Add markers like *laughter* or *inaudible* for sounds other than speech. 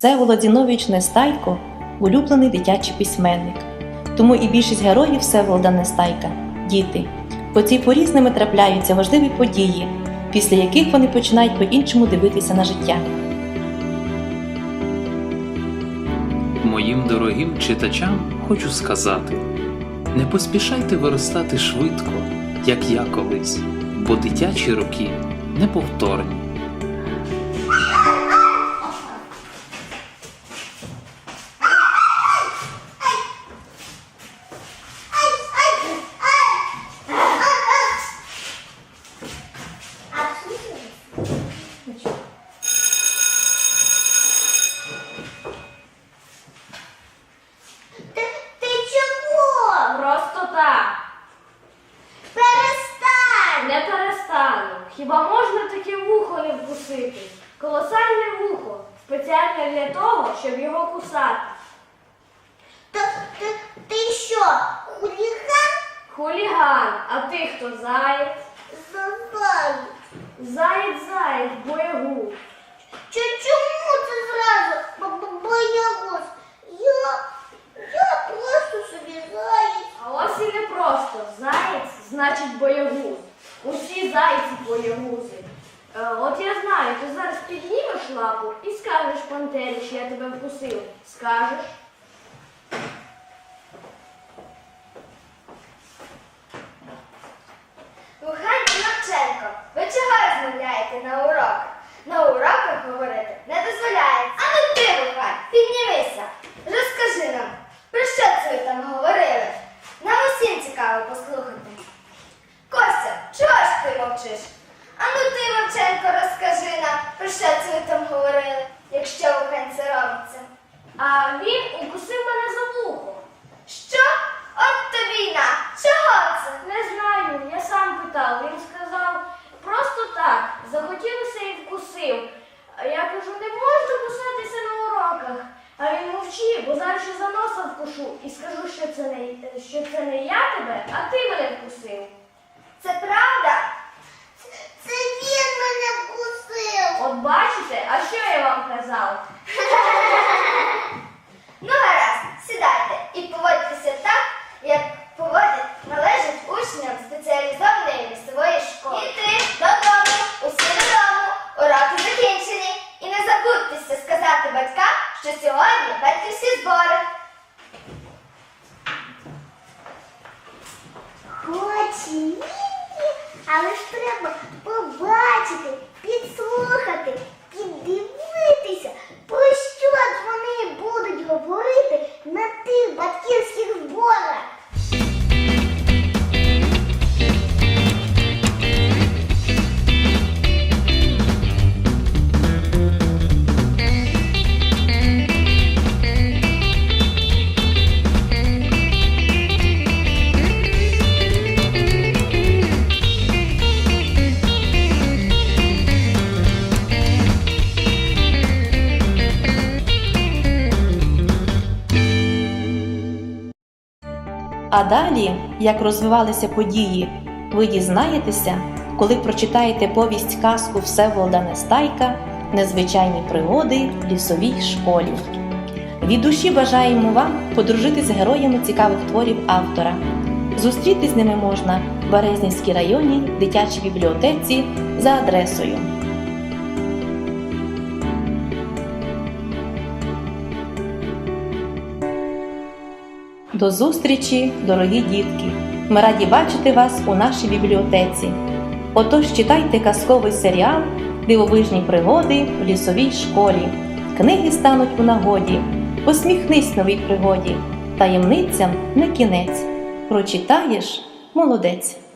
Це Володінович Нестайко, улюблений дитячий письменник. Тому і більшість героїв Всеволода Нестайка діти. По цій порі з ними трапляються важливі події, після яких вони починають по-іншому дивитися на життя. Моїм дорогим читачам хочу сказати: не поспішайте виростати швидко, як я колись, бо дитячі роки неповторні. Вкусити? Колосальне вухо. Спеціальне для того, щоб його кусати. Та, ти, ти що, хуліган? Хуліган, а ти хто заєць? Забай. Заєць, заєць, боягуз. Чи чому ти зразу бо- бо- боягуз? Я, я просто собі заєць. А ось і не просто. Заєць значить боягуз. Усі зайці боягузи. Е, от я знаю, ти зараз піднімеш лапу і скажеш пантері, що я тебе вкусив. Скажеш? Лугань Тимошенко, ви чого розмовляєте на уроках? На уроках говорити не дозволяється. А ну ти, Лугань, піднімися. Розкажи нам, про що це ви там говорили? Нам усім цікаво послухати. Костя, чого ж ти мовчиш? А ну ти, Мовченко, розкажи нам, про що це ви там говорили, якщо це робиться. А він укусив мене за вухо. Що? От тобі й на. Чого це? Не знаю, я сам питав. Він сказав просто так, захотілося і вкусив. Я кажу, не можна кусатися на уроках. А він мовчи, бо зараз ще за носа вкушу і скажу, що це не що це не я тебе, а ти мене вкусив. Це правда? Це він мене вкусив. От бачите, а що я вам казав? *laughs* Ну гаразд, сідайте і поводьтеся так, як поводять належить учням спеціалізованої місцевої школи. І ти додому, усі додому, уроки закінчені. І не забудьтеся сказати батькам, що сьогодні батьківські збори. Хоч і але ж треба prático. А далі, як розвивалися події, ви дізнаєтеся, коли прочитаєте повість казку Всеволода Нестайка Незвичайні пригоди в лісовій школі. Від душі бажаємо вам подружити з героями цікавих творів автора. Зустріти з ними можна в Березнівській районній дитячій бібліотеці за адресою. До зустрічі, дорогі дітки! Ми раді бачити вас у нашій бібліотеці. Отож читайте казковий серіал Дивовижні пригоди в лісовій школі. Книги стануть у нагоді. Посміхнись новій пригоді. Таємницям не кінець. Прочитаєш молодець.